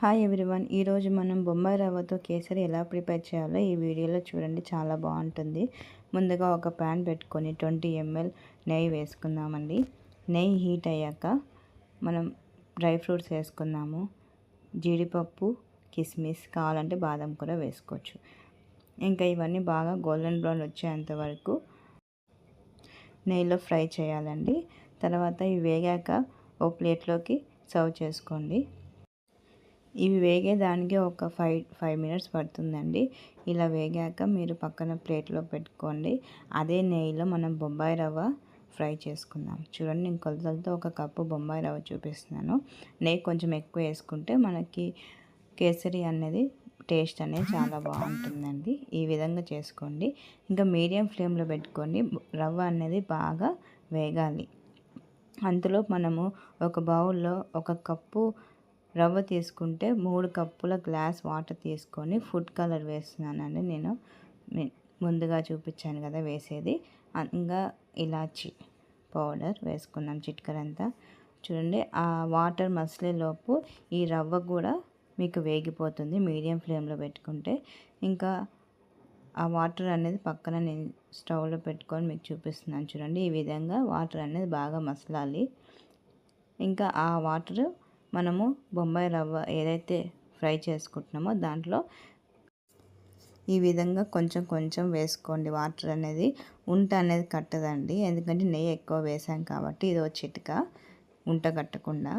Hi everyone ఈరోజు మనం బొంబాయి రవ్వతో కేసరి ఎలా ప్రిపేర్ చేయాలో ఈ వీడియోలో చూడండి చాలా బాగుంటుంది. ముందుగా ఒక ప్యాన్ పెట్టుకొని ట్వంటీ ఎంఎల్ నెయ్యి వేసుకుందామండి. నెయ్యి హీట్ అయ్యాక మనం డ్రై ఫ్రూట్స్ వేసుకుందాము. జీడిపప్పు కిస్మిస్ కావాలంటే బాదం కూడా వేసుకోవచ్చు. ఇంకా ఇవన్నీ బాగా గోల్డెన్ బ్రౌన్ వచ్చేంత వరకు నెయ్యిలో ఫ్రై చేయాలండి. తర్వాత ఇవి వేగాక ఓ ప్లేట్లోకి సర్వ్ చేసుకోండి. ఇవి వేగేదానికి ఒక ఫైవ్ ఫైవ్ మినిట్స్ పడుతుందండి. ఇలా వేగాక మీరు పక్కన ప్లేట్లో పెట్టుకోండి. అదే నెయ్యిలో మనం బొంబాయి రవ్వ ఫ్రై చేసుకుందాం. చూడండి నేను కొలతలతో ఒక కప్పు బొంబాయి రవ్వ చూపిస్తున్నాను. నెయ్యి కొంచెం ఎక్కువ వేసుకుంటే మనకి కేసరి అనేది టేస్ట్ అనేది చాలా బాగుంటుందండి. ఈ విధంగా చేసుకోండి. ఇంకా మీడియం ఫ్లేమ్లో పెట్టుకోండి. రవ్వ అనేది బాగా వేగాలి. అంతలో మనము ఒక బౌల్లో ఒక కప్పు రవ్వ తీసుకుంటే మూడు కప్పుల గ్లాస్ వాటర్ తీసుకొని ఫుడ్ కలర్ వేస్తున్నానండి నేను. ముందుగా చూపించాను కదా వేసేది. ఇంకా ఇలాచి పౌడర్ వేసుకున్నాం చిట్కరంతా చూడండి ఆ వాటర్ మసిలేలోపు ఈ రవ్వ కూడా మీకు వేగిపోతుంది మీడియం ఫ్లేమ్లో పెట్టుకుంటే. ఇంకా ఆ వాటర్ అనేది పక్కన నేను స్టవ్లో పెట్టుకొని మీకు చూపిస్తున్నాను చూడండి ఈ విధంగా వాటర్ అనేది బాగా మసలాలి. ఇంకా ఆ వాటర్ మనము బొంబాయి రవ్వ ఏదైతే ఫ్రై చేసుకుంటున్నామో దాంట్లో ఈ విధంగా కొంచెం కొంచెం వేసుకోండి. వాటర్ అనేది ఉంట అనేది కట్టదండి. ఎందుకంటే నెయ్యి ఎక్కువ వేసాం కాబట్టి ఇది చిటిక ఉంట కట్టకుండా.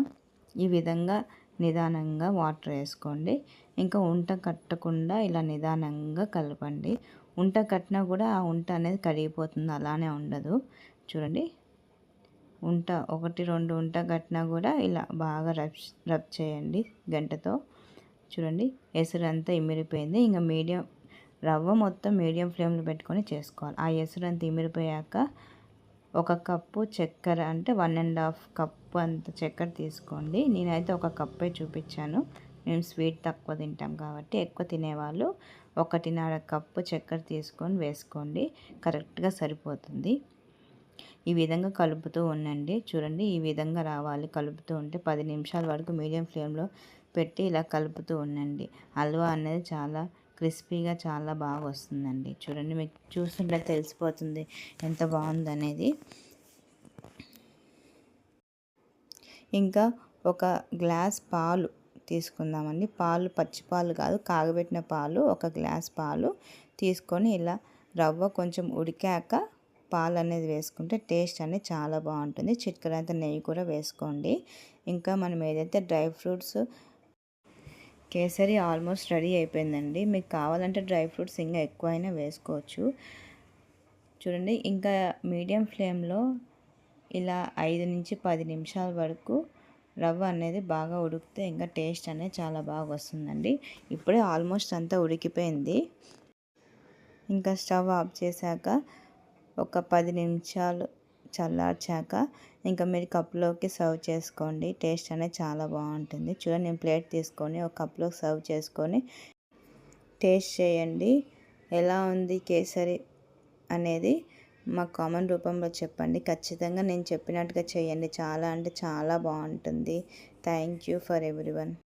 ఈ విధంగా నిదానంగా వాటర్ వేసుకోండి. ఇంకా ఉంట కట్టకుండా ఇలా నిదానంగా కలపండి. ఉంట కట్టినా కూడా ఆ ఉంట అనేది కరిగిపోతుంది. అలానే ఉండదు. చూడండి. ఉంట ఒకటి రెండు ఉంట కట్టినా కూడా ఇలా బాగా రబ్ రబ్ చేయండి గంటతో. చూడండి ఎసురంతా ఇమిరిపోయింది. ఇంకా మీడియం రవ్వ మొత్తం మీడియం ఫ్లేమ్లో పెట్టుకొని చేసుకోవాలి. ఆ ఎసురంతా ఇమిరిపోయాక ఒక కప్పు చక్కెర అంటే వన్ అండ్ హాఫ్ కప్పు అంత చక్కెర తీసుకోండి. నేనైతే ఒక కప్పే చూపించాను. మేము స్వీట్ తక్కువ తింటాం కాబట్టి ఎక్కువ తినేవాళ్ళు ఒకటిన్నర కప్పు చక్కెర తీసుకొని వేసుకోండి. కరెక్ట్గా సరిపోతుంది. ఈ విధంగా కలుపుతూ ఉండండి. చూడండి ఈ విధంగా రావాలి. కలుపుతూ ఉంటే పది నిమిషాల వరకు మీడియం ఫ్లేమ్లో పెట్టి ఇలా కలుపుతూ ఉండండి. హల్వా అనేది చాలా క్రిస్పీగా చాలా బాగా వస్తుందండి. చూడండి మీకు చూస్తుంటే తెలిసిపోతుంది ఎంత బాగుందనేది. ఇంకా ఒక గ్లాస్ పాలు తీసుకుందామండి. పాలు పచ్చి పాలు కాదు కాగబెట్టిన పాలు ఒక గ్లాస్ పాలు తీసుకొని ఇలా రవ్వ కొంచెం ఉడికాక పాలు అనేది వేసుకుంటే టేస్ట్ అనేది చాలా బాగుంటుంది. చిట్కరంత నెయ్యి కూడా వేసుకోండి. ఇంకా మనం ఏదైతే dry fruits kesari almost ready అయిపోయిందండి. మీకు కావాలంటే డ్రై ఫ్రూట్స్ ఇంకా ఎక్కువైనా వేసుకోవచ్చు. చూడండి ఇంకా మీడియం ఫ్లేమ్లో ఇలా ఐదు నుంచి పది నిమిషాల వరకు రవ్వ అనేది బాగా ఉడికితే ఇంకా టేస్ట్ అనేది చాలా బాగా వస్తుందండి. ఇప్పుడే ఆల్మోస్ట్ అంతా ఉడికిపోయింది. ఇంకా స్టవ్ ఆఫ్ చేశాక ఒక పది నిమిషాలు చల్లార్చాక ఇంకా మీరు కప్లోకి సర్వ్ చేసుకోండి. టేస్ట్ అనేది చాలా బాగుంటుంది. చూడండి నేను ప్లేట్ తీసుకొని ఒక కప్లోకి సర్వ్ చేసుకొని టేస్ట్ చేయండి. ఎలా ఉంది కేసరి అనేది మా కామన్ రూపంలో చెప్పండి. ఖచ్చితంగా నేను చెప్పినట్టుగా చేయండి. చాలా అంటే చాలా బాగుంటుంది. Thank you for everyone.